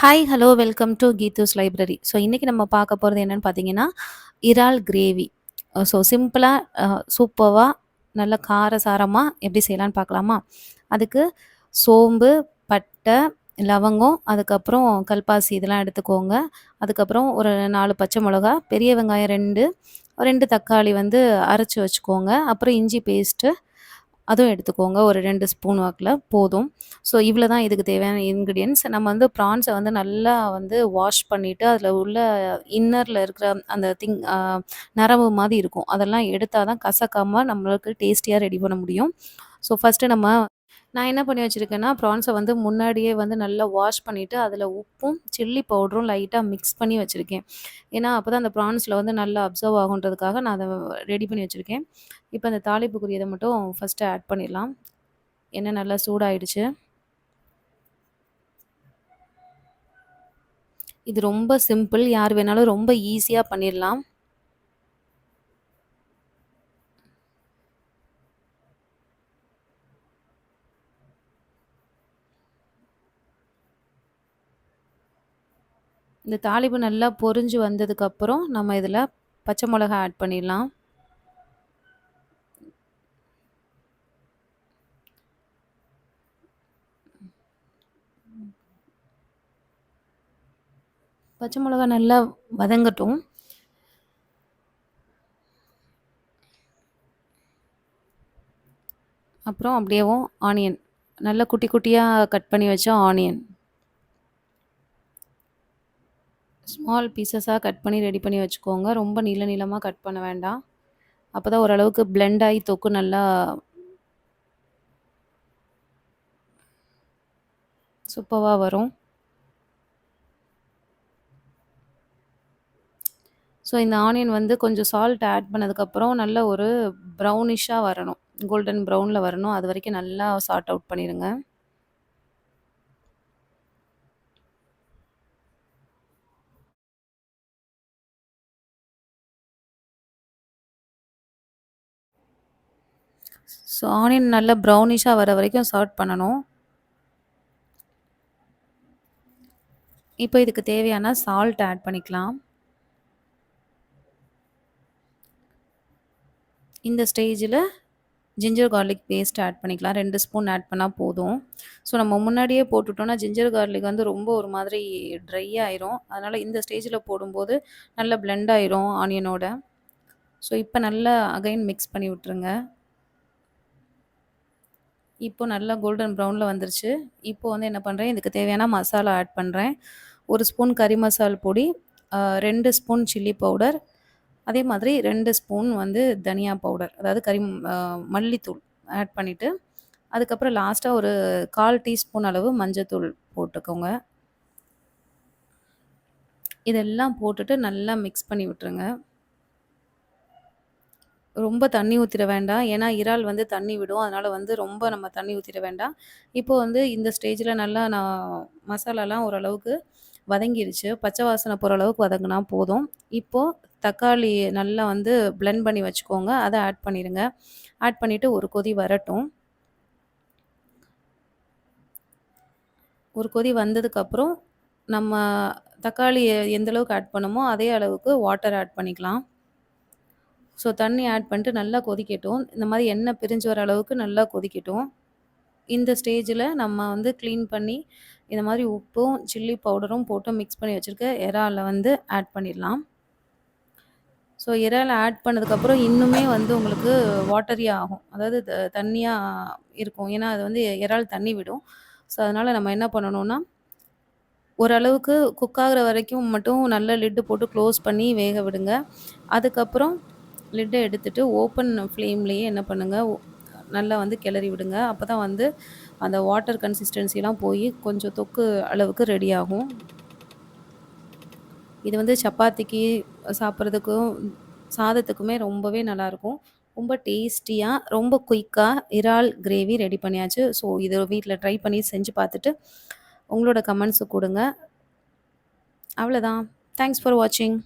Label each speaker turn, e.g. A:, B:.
A: Hi, hello welcome to Geethu's library. So இன்றைக்கி நம்ம பார்க்க போகிறது என்னன்னு பார்த்தீங்கன்னா, இறால் கிரேவி. ஸோ சிம்பிளாக சூப்பர்வாக நல்ல காரசாரமாக எப்படி செய்யலான்னு பார்க்கலாமா? அதுக்கு சோம்பு, பட்டை, லவங்கம், அதுக்கப்புறம் கல்பாசி இதெல்லாம் எடுத்துக்கோங்க. அதுக்கப்புறம் ஒரு நாலு பச்சை மிளகா, பெரிய வெங்காயம் 2, 2 தக்காளி வந்து அரைச்சி வச்சுக்கோங்க. அப்புறம் இஞ்சி பேஸ்ட்டு அதுவும் எடுத்துக்கோங்க. ஒரு ரெண்டு ஸ்பூன் வாக்கில் போதும். ஸோ இவ்வளோ தான் இதுக்கு தேவையான இன்க்ரீடியன்ஸ் நம்ம வந்து ப்ரான்ஸை வந்து நல்லா வந்து வாஷ் பண்ணிவிட்டு அதில் உள்ள இன்னரில் இருக்கிற அந்த திங் நரம்பு மாதிரி இருக்கும். அதெல்லாம் எடுத்தால் தான் கசக்காமல் நம்மளுக்கு டேஸ்டியாக ரெடி பண்ண முடியும். ஸோ ஃபர்ஸ்ட்டு நம்ம நான் என்ன பண்ணி வச்சுருக்கேன்னா ப்ரான்ஸை வந்து முன்னாடியே வந்து நல்லா வாஷ் பண்ணிவிட்டு அதில் உப்பும், சில்லி பவுடரும் லைட்டாக மிக்ஸ் பண்ணி வச்சுருக்கேன் ஏன்னா, அப்போ தான் அந்த ப்ரான்ஸில் வந்து நல்லா அப்சர்வ் ஆகுன்றதுக்காக நான் அதை ரெடி பண்ணி வச்சுருக்கேன் இப்போ அந்த தாளிப்புக்குரியதை மட்டும் ஃபஸ்ட்டு ஆட் பண்ணிடலாம். எண்ணெய் நல்லா சூடாயிடுச்சு. இது ரொம்ப சிம்பிள். யார் வேணாலும் ரொம்ப ஈஸியாக பண்ணிடலாம். இந்த தாளிப்பு நல்லா பொரிஞ்சு வந்ததுக்கப்புறம், நம்ம இதில் பச்சை மிளகா ஆட் பண்ணிடலாம். பச்சை மிளகா நல்லா வதங்கட்டும். அப்புறம் அப்படியேவும் ஆனியன். நல்லா குட்டி குட்டியாக கட் பண்ணி வச்ச ஆனியன். ஸ்மால் பீசஸாக கட் பண்ணி ரெடி பண்ணி வச்சுக்கோங்க. ரொம்ப நீள நீளமாக கட் பண்ண வேண்டாம். அப்பதான் ஓரளவுக்கு பிளெண்ட் ஆகி தொக்கு நல்லா சூப்பர்வா வரும். ஸோ இந்த ஆனியன் வந்து கொஞ்சம் சால்ட் ஆட் பண்ணதுக்கப்புறம் நல்ல ஒரு ப்ரௌனிஷாக வரணும். கோல்டன் ப்ரௌனில் வரணும். அது வரைக்கும் நல்லா சார்ட் அவுட் பண்ணிடுங்க ஸோ ஆனியன் நல்லா ப்ரௌனிஷாக வர வரைக்கும் சார்ட் பண்ணணும். இப்போ இதுக்கு தேவையான சால்ட் ஆட் பண்ணிக்கலாம். இந்த ஸ்டேஜில் ஜிஞ்சர் கார்லிக் பேஸ்ட் ஆட் பண்ணிக்கலாம். ரெண்டு ஸ்பூன் ஆட் பண்ணால் போதும். ஸோ நம்ம முன்னாடியே போட்டுட்டோம்னா, ஜிஞ்சர் கார்லிக் வந்து ரொம்ப ஒரு மாதிரி ட்ரை ஆயிரும். அதனால் இந்த ஸ்டேஜில் போடும்போது நல்லா பிளெண்ட் ஆயிரும் ஆனியனோட. ஸோ இப்போ நல்லா அகைன் மிக்ஸ் பண்ணி விட்டுருங்க. இப்போ நல்லா கோல்டன் ப்ரௌனில் வந்துருச்சு. இப்போ வந்து என்ன பண்ணுறேன் இதுக்கு தேவையான மசாலா ஆட் பண்ணுறேன் ஒரு ஸ்பூன் கறி மசால் பொடி, ரெண்டு ஸ்பூன் சில்லி பவுடர், அதே மாதிரி ரெண்டு ஸ்பூன் வந்து தனியா பவுடர். அதாவது கறி மல்லித்தூள் ஆட் பண்ணிவிட்டு அதுக்கப்புறம் லாஸ்ட்டாக ஒரு 1/4 டீஸ்பூன் அளவு மஞ்சத்தூள் போட்டுக்கோங்க. இதெல்லாம் போட்டுட்டு நல்லா மிக்ஸ் பண்ணி விட்டுருங்க. ரொம்ப தண்ணி ஊற்றிட வேண்டாம். ஏன்னா, இறால் வந்து தண்ணி விடும். அதனால் வந்து ரொம்ப நம்ம தண்ணி ஊற்றிட வேண்டாம். இப்போ வந்து இந்த ஸ்டேஜில் நல்லா நான் மசாலாலாம் ஓரளவுக்கு வதங்கிருச்சு. பச்சை வாசனை போகிற அளவுக்கு வதங்கினா போதும். இப்போது தக்காளி நல்லா வந்து பிளெண்ட் பண்ணி வச்சுக்கோங்க. அதை ஆட் பண்ணிடுங்க ஆட் பண்ணிவிட்டு ஒரு கொதி வரட்டும். ஒரு கொதி வந்ததுக்கப்புறம், நம்ம தக்காளி எந்தளவுக்கு ஆட் பண்ணுமோ அதே அளவுக்கு வாட்டர் ஆட் பண்ணிக்கலாம். ஸோ தண்ணி ஆட் பண்ணிட்டு நல்லா கொதிக்கட்டும். இந்த மாதிரி எண்ணெய் பிரிஞ்சு வர அளவுக்கு நல்லா கொதிக்கட்டும். இந்த ஸ்டேஜில் நம்ம வந்து க்ளீன் பண்ணி, இந்த மாதிரி உப்பும், சில்லி பவுடரும் போட்டு மிக்ஸ் பண்ணி வச்சுருக்க இறால வந்து ஆட் பண்ணிடலாம். ஸோ இறால ஆட் பண்ணதுக்கப்புறம் இன்னுமே வந்து உங்களுக்கு வாட்டரியாக ஆகும். அதாவது த இருக்கும். ஏன்னா, அது வந்து இறால் தண்ணி விடும். ஸோ அதனால் நம்ம என்ன பண்ணணும்னா, ஓரளவுக்கு குக் ஆகிற வரைக்கும் மட்டும் நல்லா லிட்டு போட்டு க்ளோஸ் பண்ணி வேக விடுங்க. அதுக்கப்புறம் லிட்டை எடுத்துட்டு ஓப்பன் ஃப்ளேம்லேயே என்ன பண்ணுங்கள் நல்லா வந்து கிளறி விடுங்க. அப்போ தான் வந்து அந்த வாட்டர் கன்சிஸ்டன்சிலாம் போய் கொஞ்சம் தொக்கு அளவுக்கு ரெடி ஆகும். இது வந்து சப்பாத்திக்கு சாப்பிட்றதுக்கும் சாதத்துக்குமே ரொம்பவே நல்லாயிருக்கும். ரொம்ப டேஸ்டியாக ரொம்ப குயிக்காக இறால் கிரேவி ரெடி பண்ணியாச்சு. ஸோ இதை வீட்டில் ட்ரை பண்ணி செஞ்சு பார்த்துட்டு, உங்களோட கமெண்ட்ஸு கொடுங்க அவ்வளோதான் தேங்க்ஸ் ஃபார் வாட்சிங்.